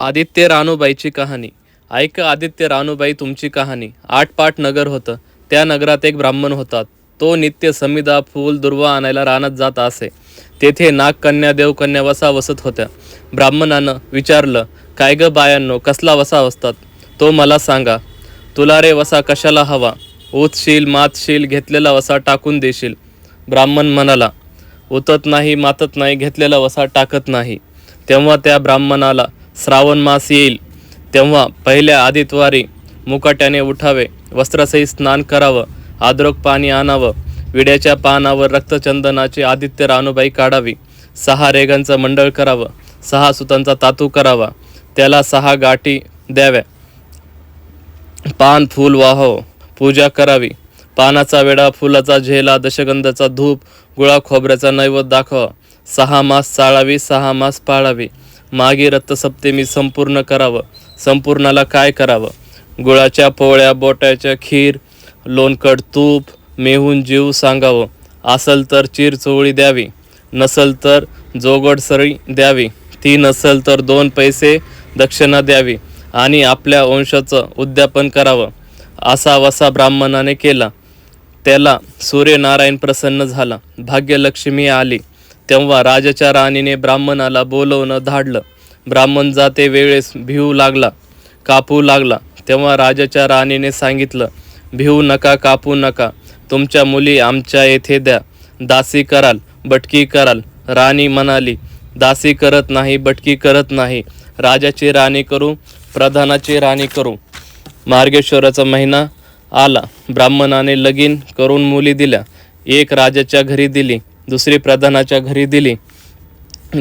आदित्य रानूबाईची कहाणी. ऐक आदित्य रानूबाई तुमची कहाणी. आठ पाट नगर होतं. त्या नगरात एक ब्राह्मण होता. तो नित्य समिदा फूल दुर्वा आणायला रानात जात असे. तेथे नागकन्या देवकन्या वसा वसत होत्या. ब्राह्मणानं विचारलं काय ग बायांनो कसला वसा वसतात? तो मला सांगा. तुला रे वसा कशाला हवा? ऊतशील मातशील घेतलेला वसा टाकून देशील. ब्राह्मण म्हणाला उतत नाही मातत नाही घेतलेला वसा टाकत नाही. तेव्हा त्या ब्राह्मणाला श्रावण मास येईल तेव्हा पहिल्या आदित्वारी मुकाट्याने उठावे वस्त्रासहित स्नान करावं आद्रोक पाणी आणावं विड्याच्या पानावर रक्तचंदनाची आदित्य रानूबाई काढावी सहा रेगांचं मंडळ करावं सहा सुतांचा तातू करावा त्याला सहा गाठी द्याव्या. पान फूल वाहो पूजा करावी. पानाचा वेडा फुलाचा झेला दशगंधाचा धूप गुळा खोबऱ्याचा नैवेद्य दाखवा सहा मास चाळावी सहा मास पाळावी. मागे रथसप्तमी संपूर्ण करावं. संपूर्णाला काय करावं? गुळाच्या पोळ्या बोट्याच्या खीर लोणकड तूप मेहून जीव सांगावं. असल तर चिरचोळी द्यावी नसल तर जोगडसरी द्यावी. ती नसल तर दोन पैसे दक्षिणा द्यावी आणि आपल्या वंशाचं उद्यापन करावं. असा वसा ब्राह्मणाने केला. त्याला सूर्यनारायण प्रसन्न झाला. भाग्यलक्ष्मी आली. तेव्हा राजाच्या राणीने ब्राह्मणाला बोलवणं धाडलं. ब्राह्मण जाते वेळेस भिवू लागला कापू लागला. तेव्हा राजाच्या राणीने सांगितलं भिवू नका कापू नका. तुमच्या मुली आमच्या येथे द्या. दासी कराल बटकी कराल. राणी म्हणाली दासी करत नाही बटकी करत नाही. राजाची राणी करू प्रधानाची राणी करू. मार्गेश्वराचा महिना आला. ब्राह्मणाने लगीन करून मुली दिल्या. एक राजाच्या घरी दिली. दुसरी प्रधानाच्या घरी दिली.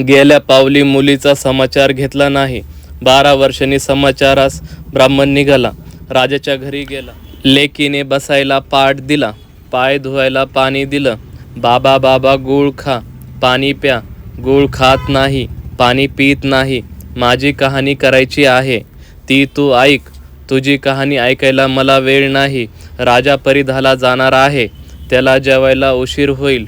गेल्या पावली मुलीचा समाचार घेतला नाही. बारा वर्षांनी समाचारास ब्राह्मण निघाला. राजाच्या घरी गेला. लेकीने बसायला पाठ दिला. पाय धुवायला पाणी दिलं. बाबा बाबा गुळ खा. पाणी प्या. गुळ खात नाही. पाणी पित नाही. माझी कहाणी करायची आहे. ती तू ऐक. तुझी कहाणी ऐकायला मला वेळ नाही. राजा परिधाला जाणार आहे. त्याला जेवायला उशीर होईल.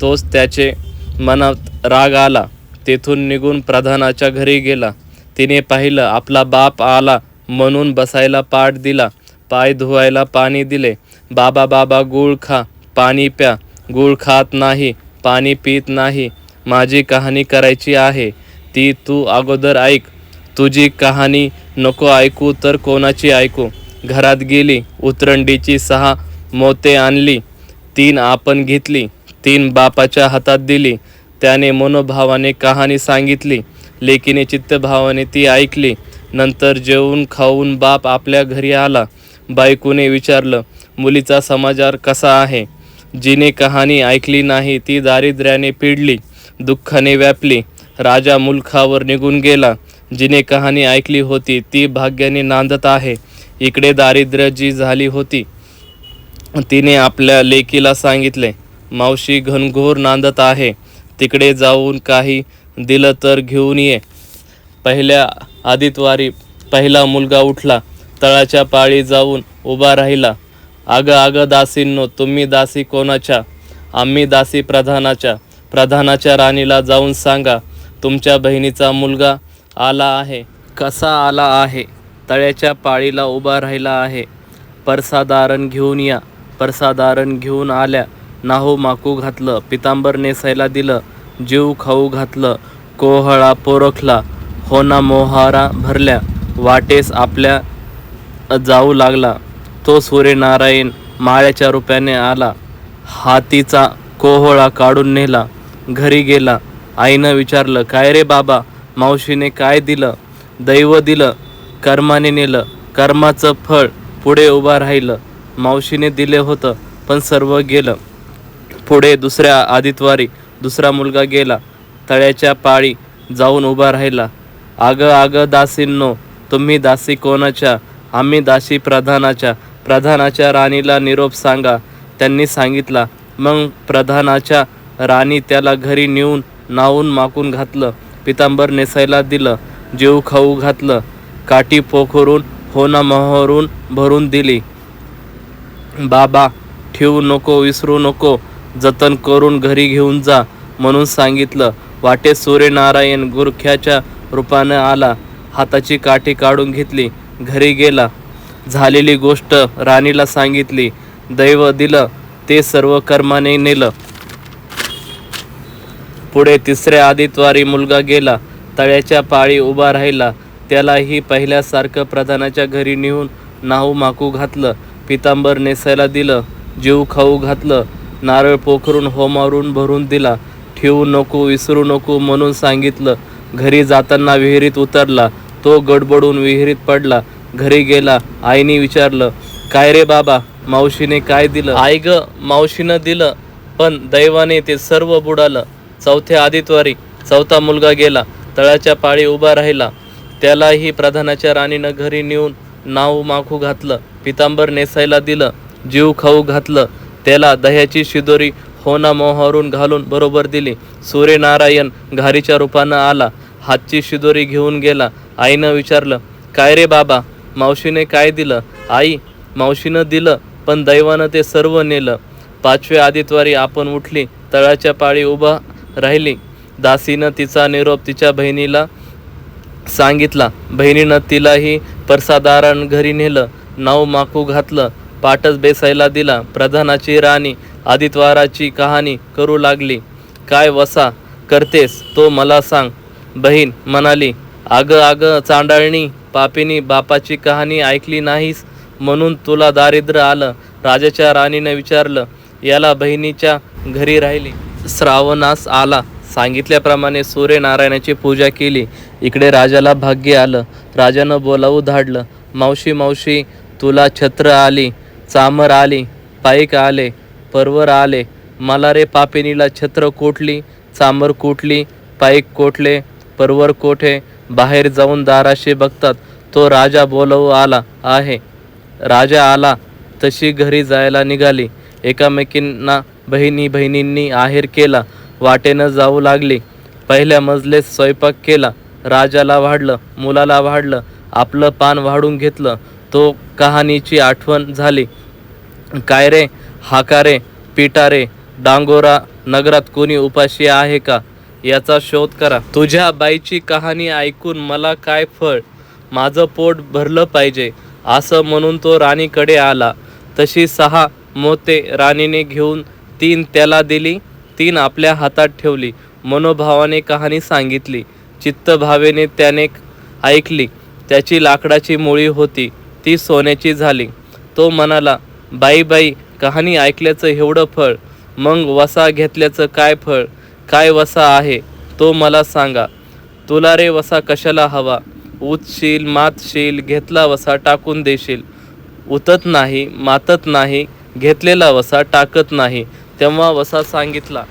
तोच त्याचे मनात राग आला. तेथून निघून प्रधानाच्या घरी गेला. तिने पाहिलं आपला बाप आला म्हणून बसायला पाठ दिला. पाय धुवायला पाणी दिले. बाबा बाबा गूळ खा. पाणी प्या. गूळ खात नाही. पाणी पित नाही. माझी कहाणी करायची आहे. ती तू अगोदर ऐक. तुझी कहाणी नको ऐकू तर कोणाची ऐकू? घरात गेली उतरंडीची सहा मोते आणली. तीन आपण घेतली. तीन बापाच्या हातात दिली. त्याने मनोभावाने कहाणी सांगितली. लेकीने चित्तभावाने ती ऐकली. नंतर जेवून खाऊन बाप आपल्या घरी आला. बायकोने विचारलं मुलीचा समाचार कसा आहे? जिने कहाणी ऐकली नाही ती दारिद्र्याने पिडली दुःखाने व्यापली. राजा मुलखावर निघून गेला. जिने कहाणी ऐकली होती ती भाग्याने नांदत आहे. इकडे दारिद्र्य जी झाली होती तिने आपल्या लेकीला सांगितले मावशी घनघोर नांदत आहे. तिकडे जाऊन काही दिलं तर घेऊन ये. पहिल्या आदितवारी पहिला मुलगा उठला. तळाच्या पाळी जाऊन उभा राहिला. अगं अगं दासींनो तुम्ही दासी कोणाच्या? आम्ही दासी प्रधानाच्या. प्रधानाच्या राणीला जाऊन सांगा तुमच्या बहिणीचा मुलगा आला आहे. कसा आला आहे? तळ्याच्या पाळीला उभा राहिला आहे. परसादारण घेऊन या. परसादारण घेऊन आल्या. नाहू माकू घातलं पितांबर नेसायला दिलं जीव खाऊ घातलं कोहळा पोरखला होना मोहारा भरल्या वाटेस आपल्या जाऊ लागला तो सूर्यनारायण माळ्याच्या रुपयाने आला हातीचा कोहळा काढून नेला घरी गेला आईनं विचारलं काय रे बाबा मावशीने काय दिलं? दैव दिलं कर्माने नेलं कर्माचं फळ पुढे उभा राहिलं मावशीने दिले होतं पण सर्व गेलं. पुढे दुसऱ्या आदितवारी दुसरा मुलगा गेला. तळ्याच्या पाळी जाऊन उभा राहिला. आग आग दासींनो तुम्ही दासी कोणाच्या? आम्ही दासी प्रधानाच्या. प्रधानाच्या राणीला निरोप सांगा त्यांनी सांगितला. मग प्रधानाच्या राणी त्याला घरी नेऊन नावून माकून घातलं. पितांबर नेसायला दिलं. जीव खाऊ घातलं. काठी पोखरून होना मोहरून भरून दिली. बाबा ठेवू नको विसरू नको. जतन करून घरी घेऊन जा म्हणून सांगितलं. वाटे सूर्यनारायण गुरख्याच्या रूपानं आला. हाताची काठी काढून घेतली. घरी गेला. झालेली गोष्ट राणीला सांगितली. दैव दिलं. ते सर्व कर्माने नेलं. पुढे तिसऱ्या आदित्वारी मुलगा गेला. तळ्याच्या पाळी उभा राहिला. त्यालाही पहिल्यासारखं प्रधानाच्या घरी नेऊन नाहू माकू घातलं. पितांबर नेसायला दिलं. जीव खाऊ घातलं. नारळ पोखरून होमारून भरून दिला. ठेवू नको विसरू नको म्हणून सांगितलं. घरी जाताना विहिरीत उतरला. तो गडबडून विहिरीत पडला. घरी गेला. आईने विचारलं काय रे बाबा मावशीने काय दिलं? आई ग मावशीनं दिलं पण दैवाने ते सर्व बुडालं. चौथ्या आदित्वारी चौथा मुलगा गेला. तळाच्या पाळी उभा राहिला. त्यालाही प्रधानाच्या राणीनं घरी नेऊन नाव माखू घातलं. पितांबर नेसायला दिलं. जीव खाऊ घातलं. त्याला दह्याची शिदोरी होना मोहरून घालून बरोबर दिली. सूर्यनारायण घारीच्या रूपानं आला. हातची शिदोरी घेऊन गेला. आईनं विचारलं काय रे बाबा? मावशीने काय दिलं? आई मावशीनं दिलं पण दैवानं ते सर्व नेलं. पाचव्या आदित्वारी आपण उठली तळाच्या पाळी उभा राहिली. दासीनं तिचा निरोप तिच्या बहिणीला सांगितला. बहिणीनं तिलाही परसादारान घरी नेलं. नाव माकू घातलं. पाटच बेसायला दिला. प्रधानाची राणी आदित्वाराची कहाणी करू लागली. काय वसा करतेस तो मला सांग बहीण म्हणाली. आग आग चांडाळणी पापिनी बापाची कहाणी ऐकली नाहीस? म्हणून तुला दारिद्र्य आलं. राजाच्या राणीनं विचारलं. याला बहिणीच्या घरी राहिली. श्रावणास आला. सांगितल्याप्रमाणे सूर्यनारायणाची पूजा केली. इकडे राजाला भाग्य आलं. राजानं बोलावू धाडलं. मावशी मावशी तुला छत्र आली. चामर आली पाईक आले परवर आले मला रे पापिनीला छत्र कोटली चामर कोटली पाईक कोटले परवर कोठे बाहेर जाऊन दाराशी बघतात तो राजा बोलवू आला आहे. राजा आला तशी घरी जायला निघाली. एकामेकींना बहिणी बहिणींनी आहेर केला वाटेनं जाऊ लागली. पहिल्या मजलेत स्वयंपाक केला राजाला वाढलं मुलाला वाढलं आपलं पान वाढून घेतलं तो कहाणीची आठवण झाली. काय रे? हाकारे पिटारे डांगोरा नगरात कोणी उपाशी आहे का? याचा शोध करा. तुझ्या बाईची कहाणी ऐकून मला काय फळ? माझं पोट भरलं पाहिजे. असं म्हणून तो राणीकडे आला. तशी सहा मोते राणीने घेऊन तीन त्याला दिली. तीन आपल्या हातात ठेवली. मनोभावाने कहाणी सांगितली. चित्तभावेने त्याने ऐकली. त्याची लाकडाची मुळी होती. ती सोन्याची झाली. तो म्हणाला बाई बाई कहाणी ऐकल्याचं एवढं फळ मग वसा घेतल्याचं काय फळ काय वसा आहे तो मला सांगा. तुला रे वसा कशाला हवा? उतशील मातशील घेतला वसा टाकून देशील. उतत नाही मातत नाही घेतलेला वसा टाकत नाही. तेव्हा वसा सांगितला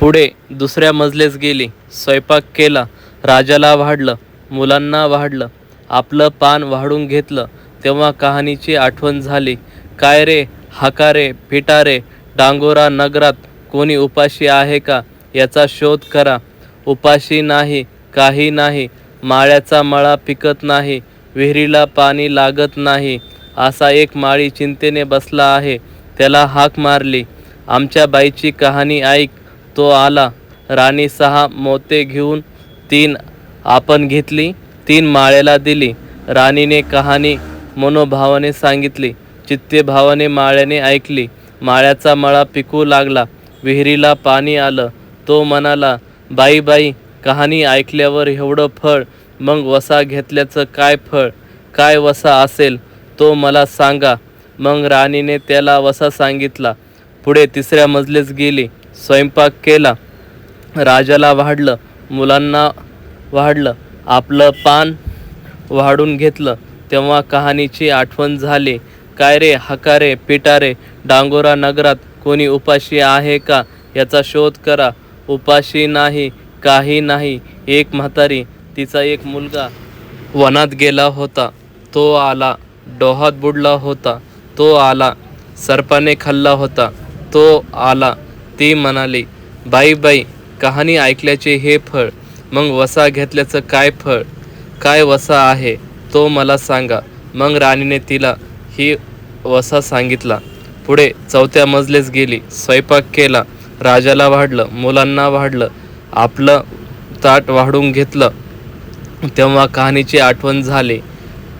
पुढे दुसऱ्या मजलेस गेली. स्वयंपाक केला. राजाला वाढलं. मुलांना वाढलं. आपलं पान वाढून घेतलं. तेव्हा कहाणीची आठवण झाली. काय रे? हाकारे फिटारे डांगोरा नगरात कोणी उपाशी आहे का? याचा शोध करा. उपाशी नाही काही नाही. माळ्याचा मळा पिकत नाही. विहिरीला पाणी लागत नाही. असा एक माळी चिंतेने बसला आहे. त्याला हाक मारली. आमच्या बाईची कहाणी ऐक. तो आला. राणी सहा मोते घेऊन तीन आपण घेतली. तीन माळ्याला दिली. राणीने कहाणी मनोभावाने सांगितली चित्ते भावाने माळ्याने ऐकली. माळ्याचा मळा पिकू लागला विहिरीला पाणी आलं. तो म्हणाला बाई बाई कहाणी ऐकल्यावर एवढं फळ मग वसा घेतल्याचं काय फळ? काय वसा असेल? तो मला सांगा. मग राणीने त्याला वसा सांगितला. पुढे तिसऱ्या मजलेस गेली स्वयंपाक केला. राजाला वाढलं मुलांना वाढलं. आपलं पान वाढून घेतलं. तेव्हा कहाणीची आठवण झाली. काय रे? हकारे पिटारे डांगोरा नगरात कोणी उपाशी आहे का? याचा शोध करा. उपाशी नाही काही नाही. एक म्हातारी तिचा एक मुलगा वनात गेला होता. तो आला. डोहात बुडला होता. तो आला. सर्पाने खाल्ला होता. तो आला. ती म्हणाली बाई बाई कहाणी ऐकल्याचे हे फळ. मग वसा घेतल्याचं काय फळ? काय वसा आहे? तो मला सांगा. मग राणीने तिला ही वसा सांगितला. पुढे चौथ्या मजलेस गेली. स्वयंपाक केला. राजाला वाढलं. मुलांना वाढलं. आपलं ताट वाढून घेतलं. तेव्हा कहाणीची आठवण झाली.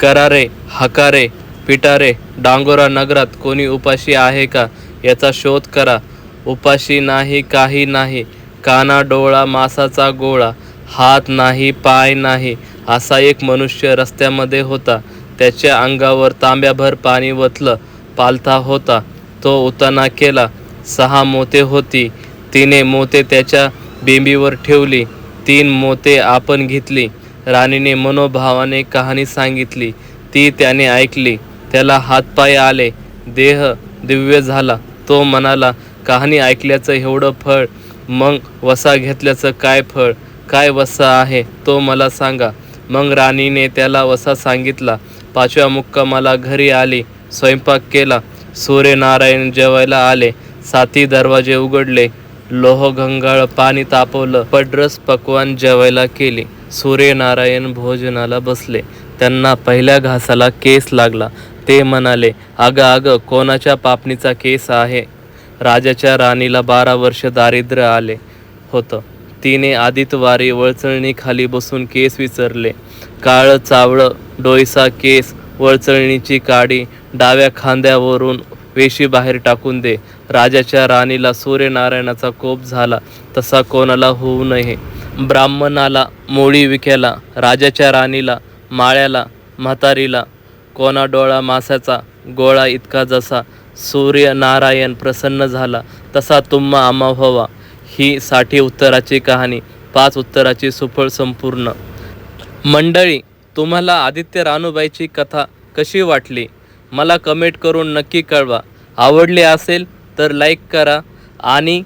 करारे हकारे पिटारे डांगोरा नगरात कोणी उपाशी आहे का? याचा शोध करा. उपाशी नाही काही नाही. काना डोळा मासाचा गोळा. हात नाही पाय नाही. असा एक मनुष्य रस्त्यामध्ये होता. त्याच्या अंगावर तांब्याभर पाणी वतलं. पालथा होता. तो उताना केला. सहा मोते होती. तिने मोते त्याच्या बेंबीवर ठेवली. तीन मोते आपण घेतली. राणीने मनोभावाने कहाणी सांगितली. ती त्याने ऐकली. त्याला हातपाय आले. देह दिव्य झाला. तो म्हणाला कहाणी ऐकल्याचं एवढं फळ मग वसा घेतल्याचं काय फळ? काय वसा आहे? तो मला सांगा. मग राणीने त्याला वसा सांगितला पाचव्या मुक्कामाला घरी आली स्वयंपाक केला सूर्यनारायण जेवायला आले साती दरवाजे उघडले लोहगंगाळ पाणी तापवलं पडरस पकवान जेवायला केली सूर्यनारायण भोजनाला बसले त्यांना पहिल्या घासाला केस लागला ते म्हणाले अगं अगं कोणाच्या पापणीचा केस आहे? राजाच्या राणीला बारा वर्ष दारिद्र्य आले होतं. तिने आदितवारी वळचळणीखाली बसून केस विसरले. काळं चावळं डोईसा केस वळचळणीची काडी डाव्या खांद्यावरून वेशी बाहेर टाकून दे. राजाच्या राणीला सूर्यनारायणाचा कोप झाला तसा कोणाला होऊ नये. ब्राह्मणाला मोळी विक्याला राजाच्या राणीला माळ्याला म्हातारीला कोणा डोळा मासाचा गोळा इतका जसा सूर्यनारायण प्रसन्न झाला तसा तुम्हा आम्हा व्हावा. ही साठी उत्तराची कहाणी पाच उत्तराची सुफळ संपूर्ण. मंडळी तुम्हाला आदित्य रानूबाईची कथा कशी वाटली? मला कमेंट करून नक्की कळवा. आवडले असेल तर लाईक करा आणि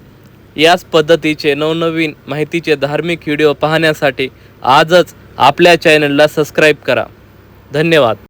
याच पद्धतीचे नवनवीन माहितीचे धार्मिक व्हिडिओ पाहण्यासाठी आजच आपल्या चॅनलला सबस्क्राईब करा. धन्यवाद.